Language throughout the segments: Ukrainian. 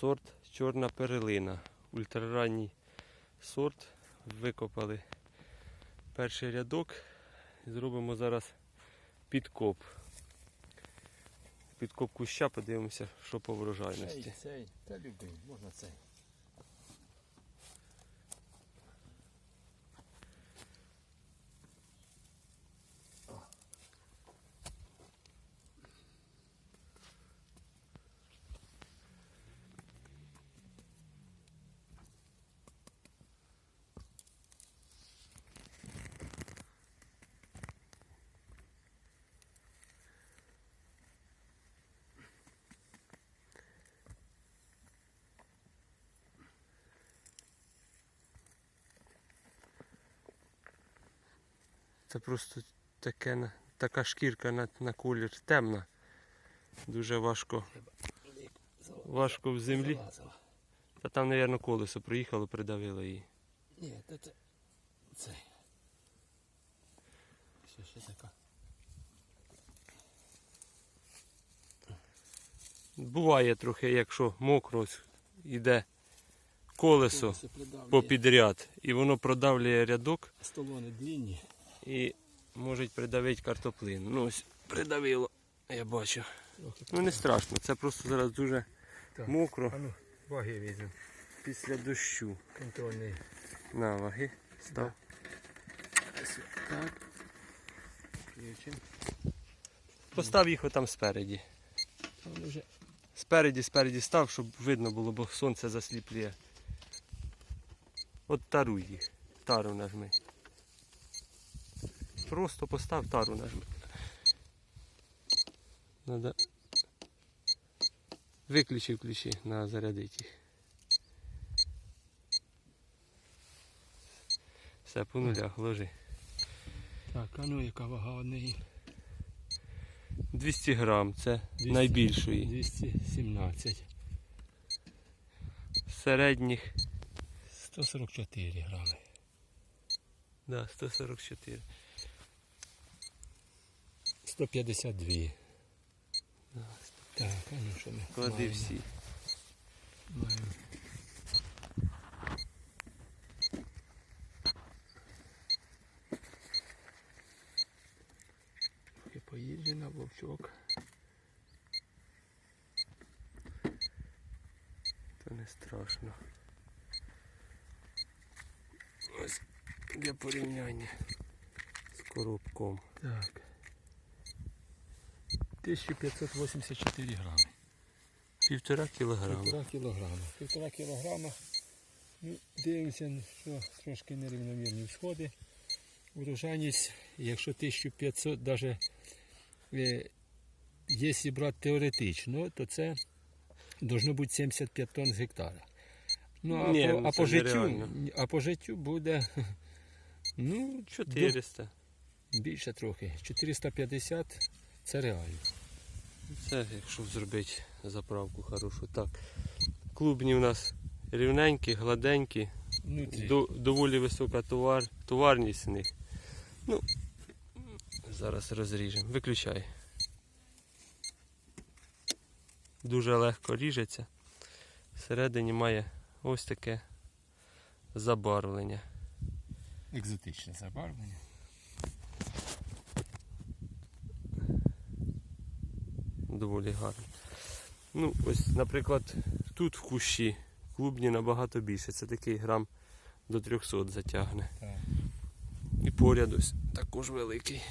сорт чорна перелина. Ультраранній сорт. Викопали перший рядок. Зробимо зараз підкоп. Підкоп куща, подивимося, що по врожайності. Цей, цей, та любий, можна цей. Це просто таке, така шкірка на, на колір темна. Дуже важко, важко в землі. Та там, мабуть, колесо приїхало, придавило її. Ні, це цей. Що ще така? Буває трохи, якщо мокро йде колесо Колесо попідряд, і воно продавлює рядок Столони длинні. І може придавити картоплину. Ну ось придавило, я бачу. Ну не страшно, це просто зараз дуже Так. мокро А ну, ваги візьмемо. після дощу. Контрольний. На ваги. Став. Так. Постав їх отам спереді. Спереді, спереді став, щоб видно було, бо сонце засліплює. От таруй їх. Тару нажми. Просто постав тару нажми. Надо виключи ключі на зарядити. Все, по нулях, ложи. Так, а ну яка вага однієї? 200 грам, це 200. найбільшої. 217. Середніх 144 грами. да, 144. 152. Так, а ну що ми Клади маємо? всі. Маємо. Поїжджу на вовчок. То не страшно. Ось для порівняння з коробком. Так. 1584 грами. Півтора кілограма. Півтора кілограма. Півтора кілограма. Ну, дивимося, що трошки нерівномірні всходи. Урожайність, якщо 1500, навіть е, якщо брати теоретично, то це должно бути 75 тонн з гектара. Ну, а, Ні, по, ну а, по життю, а по життю буде ну, 400. більше трохи. 450 це реально. Це якщо зробити заправку хорошу. Так. Клубні у нас рівненькі, гладенькі, Внутрі. до, доволі висока товар, товарність в них. Ну, зараз розріжемо. Виключай. Дуже легко ріжеться. Всередині має ось таке забарвлення. Екзотичне забарвлення. Доволі гарно. Ну, ось, наприклад, тут в кущі клубні набагато більше. Це такий грам до 300 затягне. Так. І поряд ось також великий.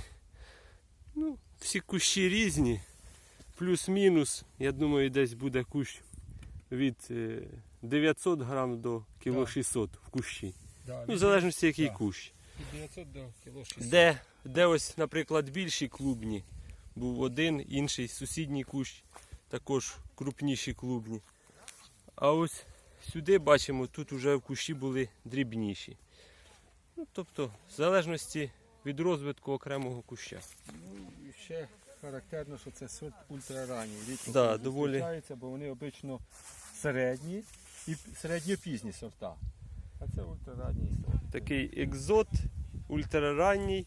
Ну, всі кущі різні. Плюс-мінус, я думаю, десь буде кущ від е, 900 грам до кіло Так. 600 в кущі. Да, Ну, в залежності який так. кущ. 900 до кіло 600. Де, де ось, наприклад, більші клубні, був один, інший сусідній кущ, також крупніші клубні. А ось сюди бачимо, тут вже в кущі були дрібніші. Ну, тобто, в залежності від розвитку окремого куща. Ну, і ще характерно, що це сорт ультраранній. Рідко Да, доволі. бо вони обично середні і середньопізні сорта. А це ультраранній сорт. Такий екзот, ультраранній,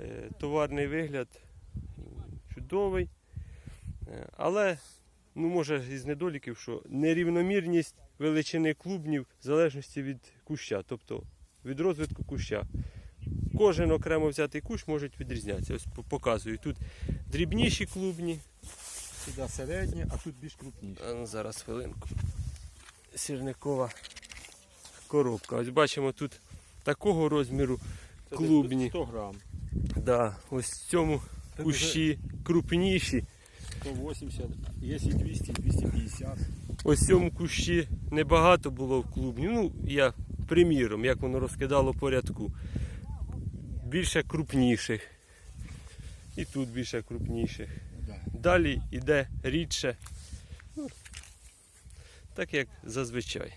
е, товарний вигляд чудовий. Е, Але ну може із недоліків, що нерівномірність величини клубнів в залежності від куща, тобто від розвитку куща. Кожен окремо взятий кущ може відрізнятися. Ось показую. Тут дрібніші клубні. Сюди середнє, а тут більш крупніше. А ну, зараз хвилинку. Сірникова коробка. Ось бачимо тут такого розміру клубні. 100 грам. Да, ось цьому кущі крупніші. 180, є і 200, 250. Ось цьому кущі небагато було в клубні. Ну, я приміром, як воно розкидало по рядку. Більше крупніших. І тут більше крупніших. Далі йде рідше. Ну, так як зазвичай.